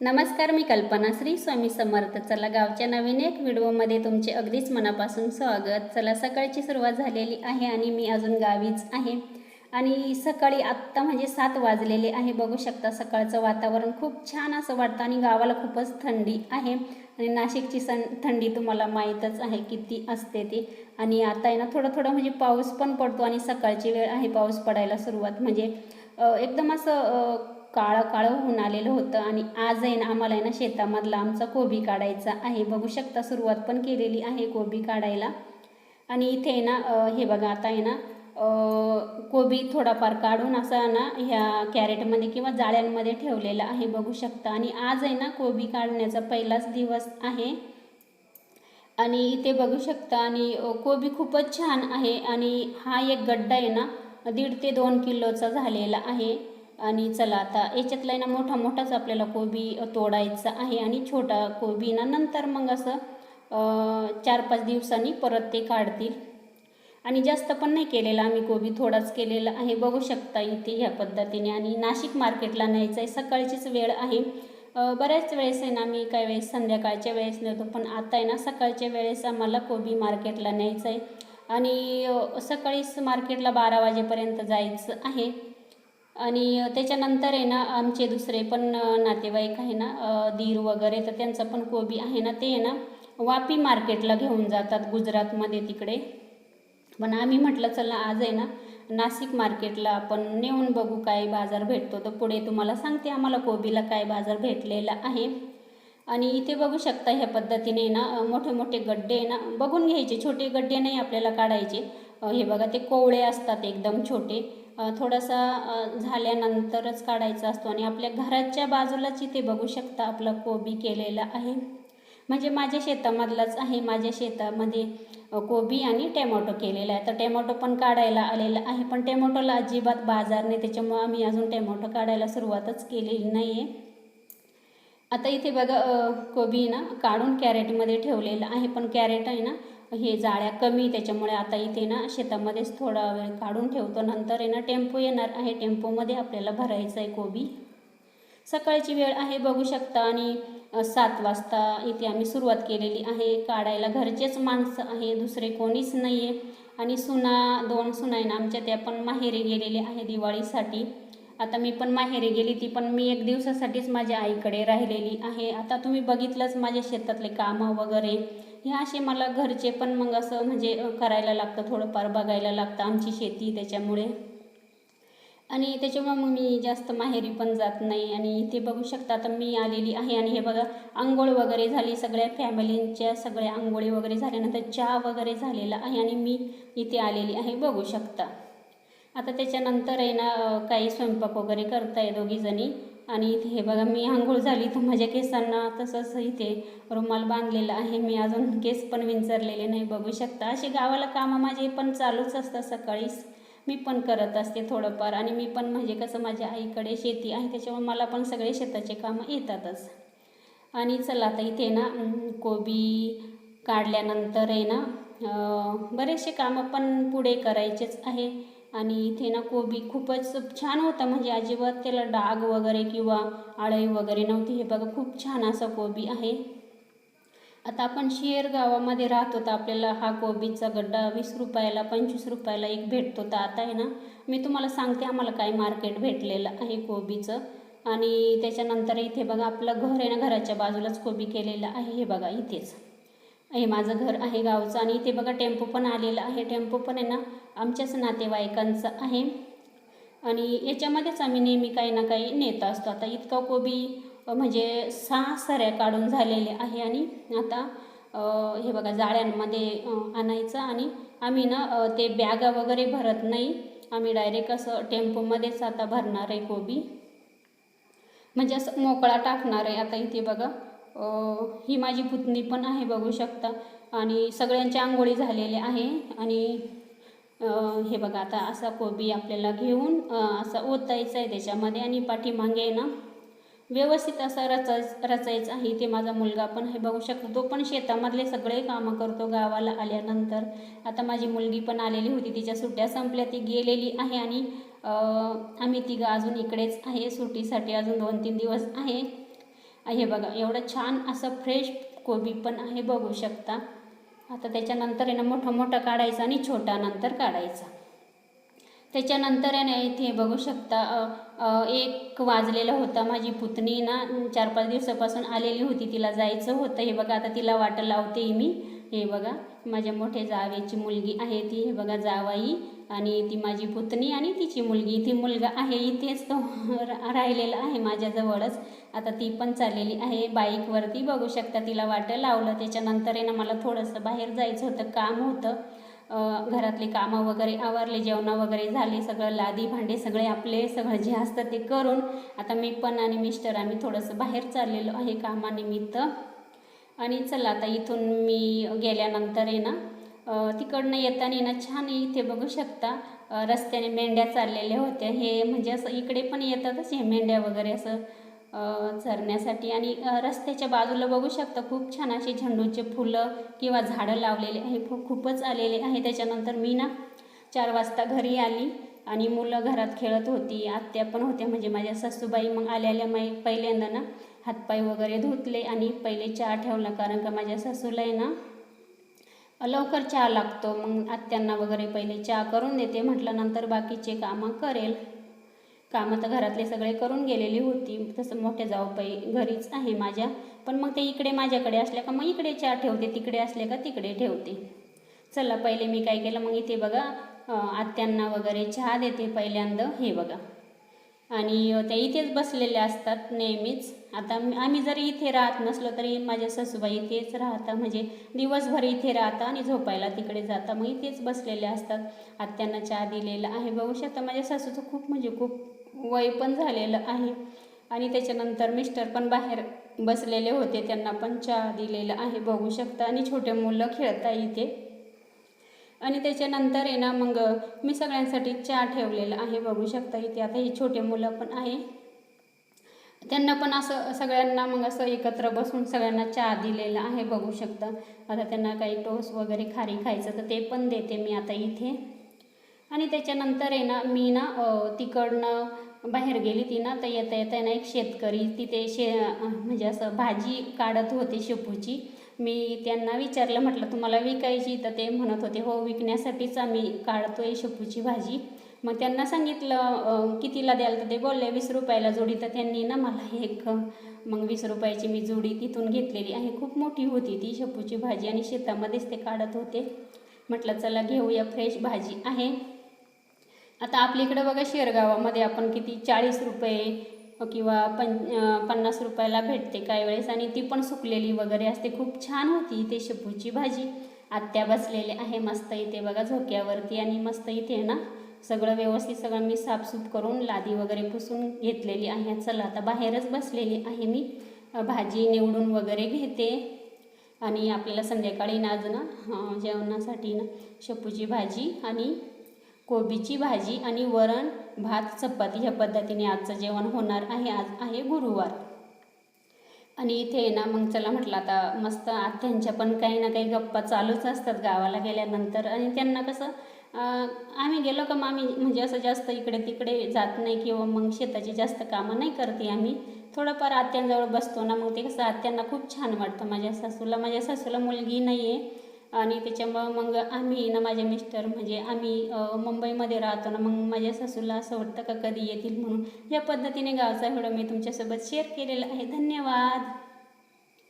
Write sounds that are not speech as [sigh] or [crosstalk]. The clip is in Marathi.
नमस्कार मी कल्पना श्री. स्वामी समर्थ. चला गावच्या नवीन एक व्हिडिओमध्ये तुमचे अगदीच मनापासून स्वागत. चला सकाळची सुरुवात झालेली आहे आणि मी अजून गावीच आहे. आणि सकाळी आत्ता म्हणजे सात वाजलेले आहे. बघू शकता सकाळचं वातावरण खूप छान असं वाटतं आणि गावाला खूपच थंडी आहे. आणि नाशिकची सन थंडी तुम्हाला माहीतच आहे किती असते ती. आणि आता आहे ना थोडं थोडं म्हणजे पाऊस पण पडतो आणि सकाळची वेळ आहे पाऊस पडायला सुरुवात. म्हणजे एकदम असं काळं काळं होऊन आलेलं होतं आणि आज आहे ना आम्हाला आहे ना शेतामधला आमचा कोबी काढायचा आहे. बघू शकता सुरुवात पण केलेली आहे कोबी काढायला. आणि इथे आहे ना हे बघा आता आहे ना कोबी थोडाफार काढून असा ना ह्या कॅरेटमध्ये किंवा जाळ्यांमध्ये ठेवलेला आहे बघू शकता. आणि आज आहे ना कोबी काढण्याचा पहिलाच दिवस आहे. आणि इथे बघू शकता आणि कोबी खूपच छान आहे. आणि हा एक गड्डा आहे ना दीड ते दोन किलोचा झालेला आहे. आणि चला आता याच्यातला आहे ना मोठा मोठाच आपल्याला कोबी तोडायचा आहे आणि छोटा कोबी ना नंतर मग असं चार पाच दिवसांनी परत ते काढतील. आणि जास्त पण नाही केलेला आम्ही कोबी थोडाच केलेला आहे. बघू शकता इथे ह्या पद्धतीने. आणि नाशिक मार्केटला न्यायचं आहे सकाळचीच वेळ आहे. बऱ्याच वेळेस आहे ना आम्ही काही वेळेस संध्याकाळच्या वेळेस नेतो पण आता आहे ना सकाळच्या वेळेस आम्हाला कोबी मार्केटला न्यायचं आहे आणि सकाळीच मार्केटला बारा वाजेपर्यंत जायचं आहे. आणि त्याच्यानंतर आहे ना आमचे दुसरे पण नातेवाईक आहे ना दीर वगैरे तर त्यांचं पण कोबी आहे ना ते आहे ना वापी मार्केटला घेऊन जातात गुजरातमध्ये तिकडे. पण आम्ही म्हटलं चला आज आहे ना नाशिक मार्केटला आपण नेऊन बघू काय बाजार भेटतो. तर पुढे तुम्हाला सांगते आम्हाला कोबीला काय बाजार भेटलेला आहे. आणि इथे बघू शकता ह्या पद्धतीने ना मोठे मोठे गड्डे ना बघून घ्यायचे. छोटे गड्डे नाही आपल्याला काढायचे. हे बघा ते कोवळे असतात एकदम छोटे. थोडासा झाल्यानंतरच काढायचा असतो आणि आपल्या घराच्या बाजूलाच इथे बघू शकता आपला कोबी केलेला आहे. म्हणजे माझ्या शेतामधलाच आहे. माझ्या शेतामध्ये कोबी आणि टॅमॅटो केलेला आहे. तर टॅमॅटो पण काढायला आलेला आहे. पण टॅमॅटोला अजिबात बाजार नाही. त्याच्यामुळं आम्ही अजून टॅमॅटो काढायला सुरुवातच केलेली नाही आहे आता इथे बघा कोबी ना काढून कॅरेटमध्ये ठेवलेलं आहे. पण कॅरेट आहे ना हे जाळ्या कमी त्याच्यामुळे आता इथे ना शेतामध्येच थोडा वेळ काढून ठेवतो. नंतर आहे ना टेम्पो येणार आहे. टेम्पोमध्ये आपल्याला भरायचं आहे कोबी. सकाळची वेळ आहे बघू शकता आणि सात वाजता इथे आम्ही सुरुवात केलेली आहे. काढायला घरचेच माणसं आहे दुसरे कोणीच नाही आहे आणि सुना दोन सुना आहे ना आमच्या त्या पण माहेरी गेलेले आहे दिवाळीसाठी. आता मी पण माहेरी गेली ती पण मी एक दिवसासाठीच माझ्या आईकडे राहिलेली आहे. आता तुम्ही बघितलंच माझ्या शेतातले कामं वगैरे. हे असे मला घरचे पण मग असं म्हणजे करायला लागतं थोडंफार बघायला लागतं आमची शेती त्याच्यामुळे. आणि त्याच्यामुळे मग मी जास्त माहेरी पण जात नाही आणि इथे बघू शकता आता मी आलेली आहे आणि हे बघा आंघोळ वगैरे झाली सगळ्या फॅमिलींच्या सगळ्या आंघोळी वगैरे झाल्यानंतर चहा वगैरे झालेला आहे आणि मी इथे आलेली आहे बघू शकता. आता त्याच्यानंतर आहे ना काही स्वयंपाक वगैरे करताय दोघीजणी. आणि इथे हे बघा मी आंघोळ झाली तर माझ्या केसांना तसंच इथे रुमाल बांधलेला आहे. मी अजून केस पण विंचरलेले नाही बघू शकता. असे गावाला कामं माझे पण चालूच असतात सकाळीच. मी पण करत असते थोडंफार आणि मी पण म्हणजे कसं माझ्या आईकडे शेती आहे त्याच्यामुळे मला पण सगळे शेताचे कामं येतातच. आणि चला आता इथे ना कोबी काढल्यानंतर आहे ना बरेचसे कामं पण पुढे करायचेच आहे. आणि इथे ना कोबी खूपच छान होता. म्हणजे अजिबात त्याला डाग वगैरे किंवा आळई वगैरे नव्हती. हे बघा खूप छान असा कोबी आहे. आता आपण शेर गावामध्ये राहतो तर आपल्याला हा कोबीचा गड्डा वीस रुपयाला पंचवीस रुपयाला एक भेटतो. तर आता आहे ना मी तुम्हाला सांगते आम्हाला काय मार्केट भेटलेलं आहे कोबीचं. आणि त्याच्यानंतर इथे बघा आपलं घर आहे ना घराच्या बाजूलाच कोबी केलेलं आहे. हे बघा इथेच. हे माझं घर आहे गावचं आणि इथे बघा टेम्पो पण आलेला आहे. टेम्पो पण आहे ना आमच्याच नातेवाईकांचं आहे. आणि याच्यामध्येच आम्ही नेहमी काही ना काही नेत असतो. आता इतका कोबी म्हणजे सहा सऱ्या काढून झालेले आहे आणि आता हे बघा जाळ्यांमध्ये आणायचं आणि आम्ही ना ते बॅगा वगैरे भरत नाही. आम्ही डायरेक्ट असं टेम्पोमध्येच आता भरणार आहे कोबी. म्हणजे असं मोकळा टाकणार आहे. आता इथे बघा ही माझी पुतणी पण आहे बघू शकता. आणि सगळ्यांच्या आंघोळी झालेल्या आहे. आणि हे बघा आता असा कोबी आपल्याला घेऊन असा ओतायचा आहे त्याच्यामध्ये आणि पाठीमागे आहे ना व्यवस्थित असा रचाय रचायचा आहे. ते माझा मुलगा पण हे बघू शकतो. तो पण शेतामधले सगळे कामं करतो गावाला आल्यानंतर. आता माझी मुलगी पण आलेली होती तिच्या सुट्ट्या संपल्या ती गेलेली आहे आणि आम्ही तिघं अजून इकडेच आहे. सुट्टीसाठी अजून दोन तीन दिवस आहे. हे बघा एवढं छान असं फ्रेश कोबी पण आहे बघू शकता. आता त्याच्यानंतर आहे ना मोठं मोठं काढायचं आणि छोटा नंतर काढायचा. त्याच्यानंतर आहे ना इथे बघू शकता एक वाजलेला होता. माझी पुतणी ना चार पाच दिवसापासून आलेली होती. तिला जायचं होतं. हे बघा आता तिला वाटं लावते मी. हे बघा माझ्या मोठ्या जावेची मुलगी आहे ती हे बघा जावाई आणि ती माझी पुतणी आणि तिची मुलगी. ती मुलगा आहे इथेच तो रा- [laughs] राहिलेला आहे माझ्याजवळच. आता ती पण चाललेली आहे बाईकवरती. बघू शकता तिला वाटं लावलं. त्याच्यानंतर आहे ना मला थोडंसं बाहेर जायचं होतं काम होतं. घरातले कामं वगैरे आवरले जेवणं वगैरे झाले सगळं लादी भांडे सगळे आपले सगळं जे असतं ते करून. आता मी पण आणि मिस्टर आम्ही थोडंसं बाहेर चाललेलो आहे कामानिमित्त. आणि चला आता इथून मी गेल्यानंतर आहे ना तिकडनं येताना ना छान इथे बघू शकता. रस्त्याने मेंढ्या चाललेल्या होत्या. हे म्हणजे असं इकडे पण येतातच हे मेंढ्या वगैरे असं चरण्यासाठी. आणि रस्त्याच्या बाजूला बघू शकता खूप छान असे झेंडूचे फुलं किंवा झाडं लावलेले आहे. खूप खूपच आलेले आहे. त्याच्यानंतर मी ना चार वाजता घरी आली आणि मुलं घरात खेळत होती. आत्या पण होत्या. म्हणजे माझ्या सासूबाई मग आलेल्या मै पहिल्यांदा ना. हातपाय वगैरे धुतले आणि पहिले चहा ठेवला कारण का माझ्या सासूला आहे ना लवकर चहा लागतो मग आत्यांना वगैरे पहिले चहा करून देते. म्हटलं नंतर बाकीचे कामं करेल. कामं तर घरातले सगळे करून गेलेली होती. तसं मोठ्या जाऊबाई घरीच आहे माझ्या. पण मग ते इकडे माझ्याकडे असल्या का मग इकडे चहा ठेवते तिकडे असले का तिकडे ठेवते. चला पहिले मी काय केलं मग इथे बघा आत्यांना वगैरे चहा देते पहिल्यांदा. हे बघा. आणि त्या इथेच बसलेले असतात नेहमीच. आता मी- आम्ही जरी इथे राहत नसलो तरी माझ्या सासूबाई इथेच राहतात. म्हणजे दिवसभर इथे राहता आणि झोपायला तिकडे जाता मग इथेच बसलेले असतात. आत्यांना चहा दिलेला आहे. बघू शकता माझ्या सासूचं खूप म्हणजे खूप वय पण झालेलं आहे. आणि त्याच्यानंतर मिस्टर पण बाहेर बसलेले होते. त्यांना पण चहा दिलेला आहे. बघू शकता आणि छोटे मुलं खेळता इथे. आणि त्याच्यानंतर आहे ना मग मी सगळ्यांसाठी चहा ठेवलेला आहे बघू शकता इथे. आता ही छोटे मुलं पण आहे. त्यांना पण असं सगळ्यांना मग असं एकत्र बसून सगळ्यांना चहा दिलेला आहे बघू शकता. आता त्यांना काही टोस वगैरे खारी खायचं तर ते पण देते मी आता इथे. आणि त्याच्यानंतर आहे ना मी ना तिकडनं बाहेर गेली ती ना तर येता येता ना एक शेतकरी तिथे शे म्हणजे असं भाजी काढत होती शेपूची. मी त्यांना विचारलं म्हटलं तुम्हाला विकायची तर ते म्हणत होते हो विकण्यासाठीच आम्ही काढतो आहे शेपूची भाजी. मग त्यांना सांगितलं कितीला द्याल तर ते बोलले वीस रुपयाला जोडी. तर त्यांनी ना मला एक. मग वीस रुपयाची मी जोडी तिथून घेतलेली आहे खूप मोठी होती ती शेपूची भाजी आणि शेतामध्येच ते काढत होते. म्हटलं चला घेऊया फ्रेश भाजी आहे. आता आपल्या इकडं बघा शेरगावामध्ये आपण किती चाळीस रुपये किंवा पं पन्नास रुपयाला भेटते काही वेळेस आणि ती पण सुकलेली वगैरे असते. खूप छान होती इथे शेपूची भाजी. आत्या बसलेले आहे मस्त इथे बघा झोक्यावरती आणि मस्त इथे ना सगळं व्यवस्थित सगळं मी साफसूफ करून लादी वगैरे पुसून घेतलेली आहे. चला आता बाहेरच बसलेली आहे मी. भाजी निवडून वगैरे घेते. आणि आपल्याला संध्याकाळी नाजणं ना जेवणासाठी ना शेपूची भाजी आणि कोबीची भाजी आणि वरण भात चपाती ह्या पद्धतीने आजचं जेवण होणार आहे. आज आहे गुरुवार. आणि इथे ना मग चला म्हटलं आता मस्त आत्यांच्या पण काही ना काही गप्पा चालूच असतात गावाला गेल्यानंतर. आणि त्यांना कसं आम्ही गेलो का मग आम्ही म्हणजे असं जास्त इकडे तिकडे जात नाही किंवा मग शेताची जास्त कामं नाही करते आम्ही. थोडंफार आत्यांजवळ बसतो ना मग ते कसं आत्यांना खूप छान वाटतं. माझ्या सासूला माझ्या सासूला मुलगी नाही आहे आणि त्याच्यामुळं मग आम्ही ना माझे मिस्टर म्हणजे आम्ही मुंबईमध्ये राहतो ना मग माझ्या सासूला असं वाटतं का कधी येतील म्हणून. या पद्धतीने गावचा व्हिडिओ मी तुमच्यासोबत शेअर केलेला आहे. धन्यवाद!